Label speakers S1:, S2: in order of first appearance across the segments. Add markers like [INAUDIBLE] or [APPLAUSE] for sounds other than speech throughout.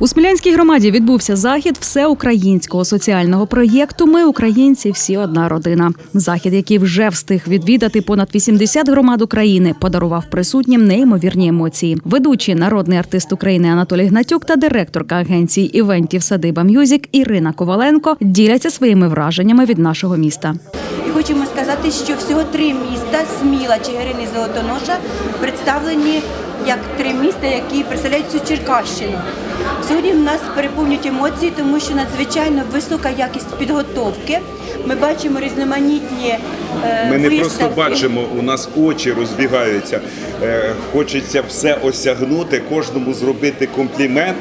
S1: У Смілянській громаді відбувся захід всеукраїнського соціального проєкту Ми українці всі одна родина. Захід, який вже встиг відвідати понад 80 громад України, подарував присутнім неймовірні емоції. Ведучий народний артист України Анатолій Гнатюк та директорка агенції івентів Садиба М'юзік Ірина Коваленко діляться своїми враженнями від нашого міста.
S2: Хочемо сказати, що всього три міста Сміла, Чигирин і Золотоноша представлені як три міста, які представляють всю Черкащину. Сьогодні в нас переповнюють емоції, тому що надзвичайно висока якість підготовки. Ми бачимо різноманітні е,
S3: Ми не
S2: виставки.
S3: просто бачимо, у нас очі розбігаються. Е, Хочеться все осягнути, кожному зробити комплімент,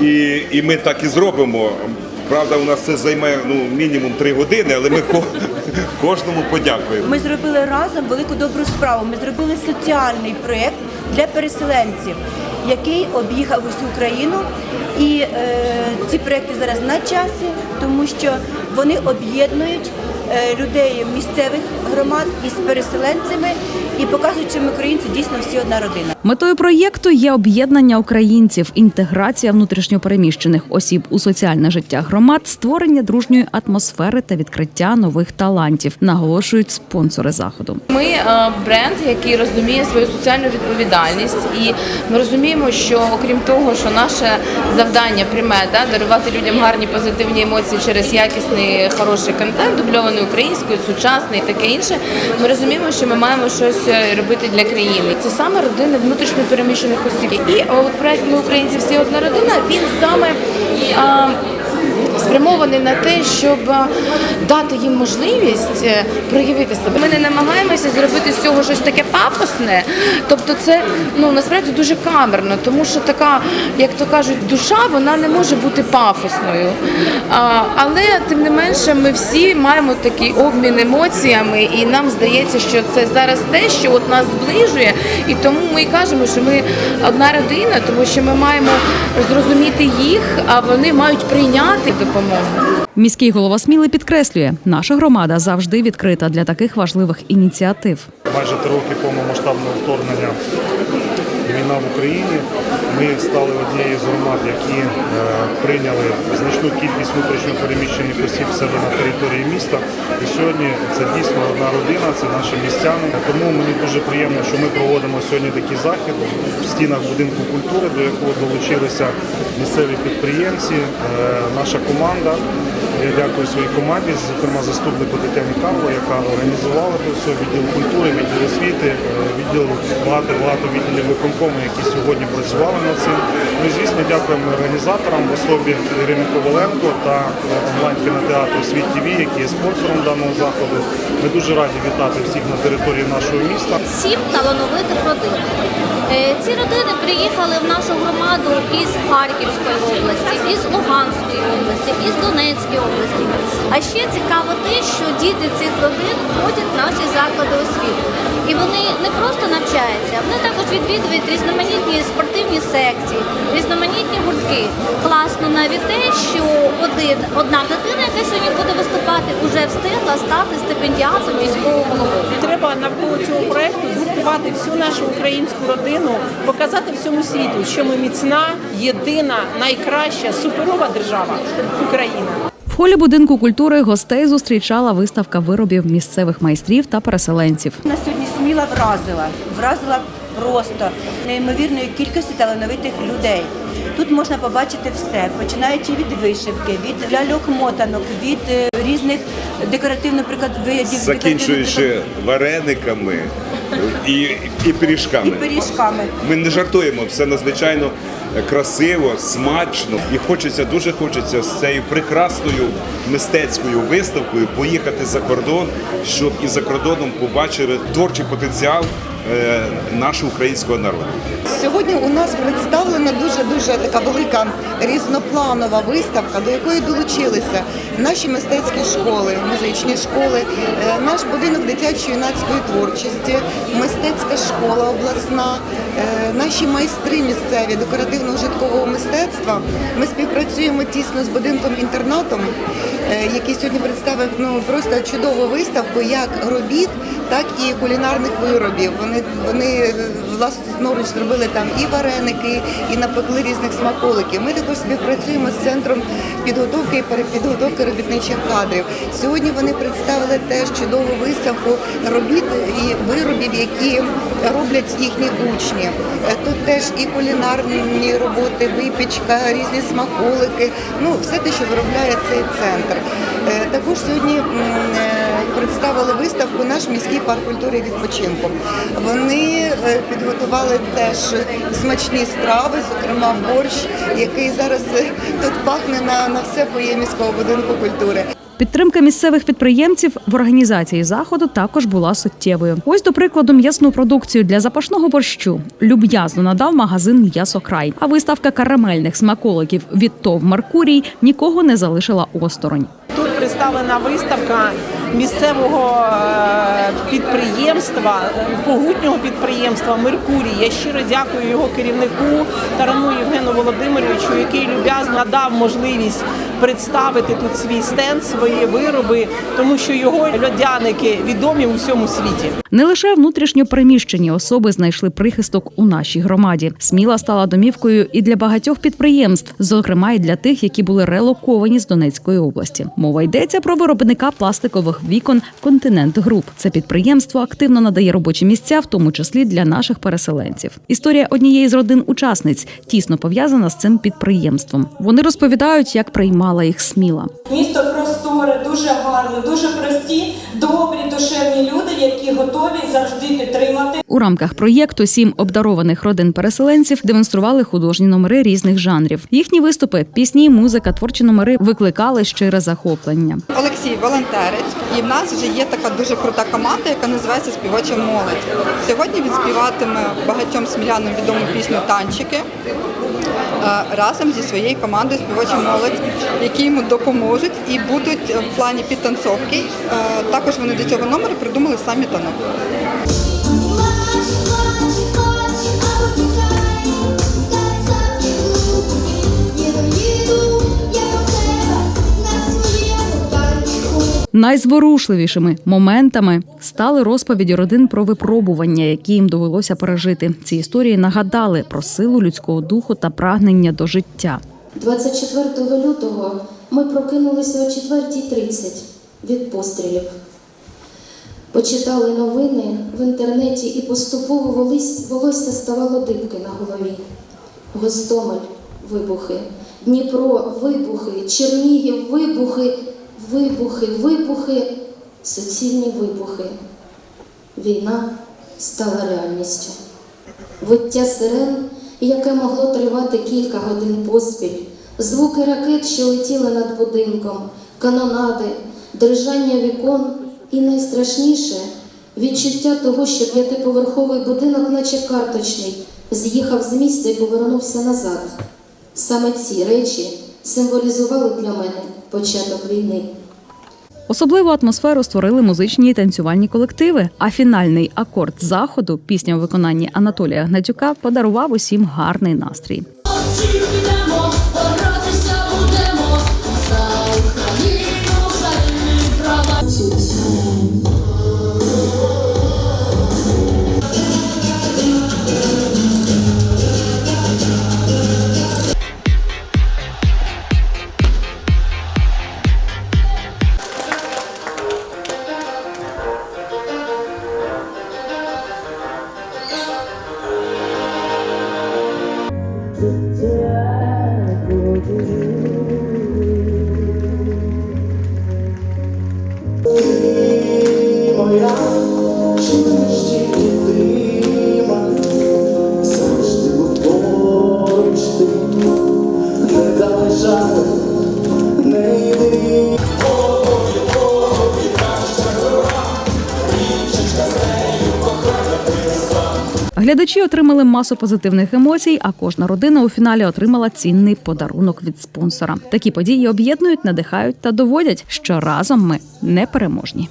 S3: і, і ми так і зробимо. Правда, у нас це займе ну, мінімум три години, але ми [LAUGHS] кожному подякуємо.
S2: Ми зробили разом велику добру справу. Ми зробили соціальний проєкт для переселенців, який об'їхав усю Україну. І е, ці проекти зараз на часі, тому що вони об'єднують людей місцевих громад із переселенцями і показують, що ми українці дійсно всі одна родина.
S1: Метою проєкту є об'єднання українців, інтеграція внутрішньопереміщених осіб у соціальне життя громад, створення дружньої атмосфери та відкриття нових талантів, наголошують спонсори заходу.
S4: Ми е, бренд, який розуміє свою соціальну відповідальність, і ми розуміємо, що окрім того, що наше завдання пряме да, дарувати людям гарні позитивні емоції через якісний хороший контент, дубльований українською, сучасний таке інше. Ми розуміємо, що ми маємо щось е, робити для країни. Це саме родини внутрішньо переміщених осіб. І от проект ми українці всі одна родина. Він саме. е, спрямований на те, щоб е, дати їм можливість е, проявити себе. Ми не намагаємося зробити з цього щось таке пафосне. Тобто, це ну насправді дуже камерно, тому що така, як то кажуть, душа вона не може бути пафосною. А, але тим не менше, ми всі маємо такий обмін емоціями, і нам здається, що це зараз те, що от нас зближує, і тому ми і кажемо, що ми одна родина, тому що ми маємо зрозуміти їх, а вони мають прийняти.
S1: Міський голова Сміли підкреслює, наша громада завжди відкрита для таких важливих ініціатив.
S5: майже три роки повномасштабного вторгнення війна в Україні. Ми стали однією з громад, які е, прийняли значну кількість внутрішньо переміщених осіб себе на території міста. І сьогодні це дійсно одна родина, це наші містяни. Тому мені дуже приємно, що ми проводимо сьогодні такий захід в стінах будинку культури, до якого долучилися місцеві підприємці, е, наша команда. Я дякую своїй команді, зокрема заступнику Тетяні Карло, яка організувала це все, відділ культури, відділ освіти, е, відділ багато-багато відділів виконкому, які сьогодні працювали над цим. Ну і звісно, дякуємо організаторам в особі Ірини Коваленко та е, онлайн-кінотеатру Світ ТВ, які є спонсором даного заходу. Ми дуже раді вітати всіх на території нашого міста.
S6: сім талановитих родин. Е, Ці родини приїхали в нашу громаду із Харківської області, із Луганської області, із Донецької області. А ще цікаво те, що діти цих родин ходять в наші заклади освіти. І вони не просто навчаються, вони також відвідують різноманітні спортивні секції, різноманітні гуртки. Класно навіть те, що один, одна дитина, яка сьогодні буде виступати, вже встигла стати стипендіатом міського голови.
S7: Треба навколо цього проекту згуртувати всю нашу українську родину, показати всьому світу, що ми міцна, єдина, найкраща, суперова держава Україна.
S1: В холі будинку культури гостей зустрічала виставка виробів місцевих майстрів та переселенців.
S2: Нас сьогодні сміла вразила, вразила просто неймовірної кількості талановитих людей. Тут можна побачити все, починаючи від вишивки, від ляльок-мотанок, від е, різних декоративно приклад видів
S3: Закінчуючи варениками і, і
S2: і
S3: пиріжками.
S2: пиріжками.
S3: Ми не жартуємо, все надзвичайно красиво, смачно. І хочеться, дуже хочеться з цією прекрасною мистецькою виставкою поїхати за кордон, щоб і за кордоном побачили творчий потенціал е, нашого українського народу.
S8: Сьогодні у нас представлена дуже така велика різнопланова виставка, до якої долучилися наші мистецькі школи, музичні школи, е, наш будинок дитячої юнацької творчості, мистецька школа обласна, Наші майстри місцеві декоративно-ужиткового мистецтва. Ми співпрацюємо тісно з будинком інтернатом, е, який сьогодні представив ну просто чудову виставку як робіт, так і кулінарних виробів. Вони вони е, власноруч зробили там і вареники, і напекли різних смаколиків. Ми також співпрацюємо з центром підготовки і перепідготовки робітничих кадрів. Сьогодні вони представили теж чудову виставку робіт і виробів, які роблять їхні учні. Е, Тут теж і кулінарні роботи, випічка, різні смаколики. Ну все те, що виробляє цей центр. Е, Також сьогодні е, представили виставку наш міський парк культури і відпочинку. Вони підготували теж смачні страви, зокрема борщ, який зараз тут пахне на, на все фоє міського будинку культури.
S1: Підтримка місцевих підприємців в організації заходу також була суттєвою. Ось до прикладу, м'ясну продукцію для запашного борщу люб'язно надав магазин М'ясокрай. А виставка карамельних смаколиків від ТОВ Меркурій нікого не залишила осторонь.
S7: Тут представлена виставка місцевого е, підприємства, погутнього підприємства Меркурій. Я щиро дякую його керівнику Тарану Євгену Володимировичу, який люб'язно дав можливість представити тут свій стенд, свої вироби, тому що його льодяники відомі у всьому світі.
S1: Не лише внутрішньо переміщені особи знайшли прихисток у нашій громаді. Сміла стала домівкою і для багатьох підприємств, зокрема й для тих, які були релоковані з Донецької області. Мова йдеться про виробника пластикових вікон Континент Груп. Це підприємство активно надає робочі місця, в тому числі для наших переселенців. Історія однієї з родин учасниць тісно пов'язана з цим підприємством. Вони розповідають, як приймала їх сміла.
S9: Місто просторе, дуже гарне, дуже прості, добрі, душевні люди, які готові завжди підтримати.
S1: У рамках проєкту сім обдарованих родин переселенців демонстрували художні номери різних жанрів. Їхні виступи, пісні, музика, творчі номери викликали щире захоплення.
S10: Олексій волонтерець, і в нас вже є така дуже крута команда, яка називається Співоча молодь. Сьогодні він співатиме багатьом смілянам відому пісню Танчики е, разом зі своєю командою Співоча молодь, які йому допоможуть і будуть в плані підтанцовки. Е, Також вони до цього номеру придумали самі танок.
S1: Найзворушливішими моментами стали розповіді родин про випробування, які їм довелося пережити. Ці історії нагадали про силу людського духу та прагнення до життя.
S11: 24 лютого ми прокинулися о 4.30 від пострілів. Почитали новини в інтернеті і поступово волосся ставало дибки на голові. Гостомель вибухи, Дніпро вибухи, Чернігів вибухи, вибухи, вибухи, суцільні вибухи. Війна стала реальністю. Виття сирен, яке могло тривати кілька годин поспіль, звуки ракет, що летіли над будинком, канонади, дрижання вікон і найстрашніше відчуття того, що п'ятиповерховий будинок, наче карточний, з'їхав з місця і повернувся назад. Саме ці речі символізували для мене початок війни.
S1: Особливу атмосферу створили музичні і танцювальні колективи. А фінальний акорд заходу, пісня у виконанні Анатолія Гнатюка, подарував усім гарний настрій. Глядачі отримали масу позитивних емоцій, а кожна родина у фіналі отримала цінний подарунок від спонсора. Такі події об'єднують, надихають та доводять, що разом ми непереможні.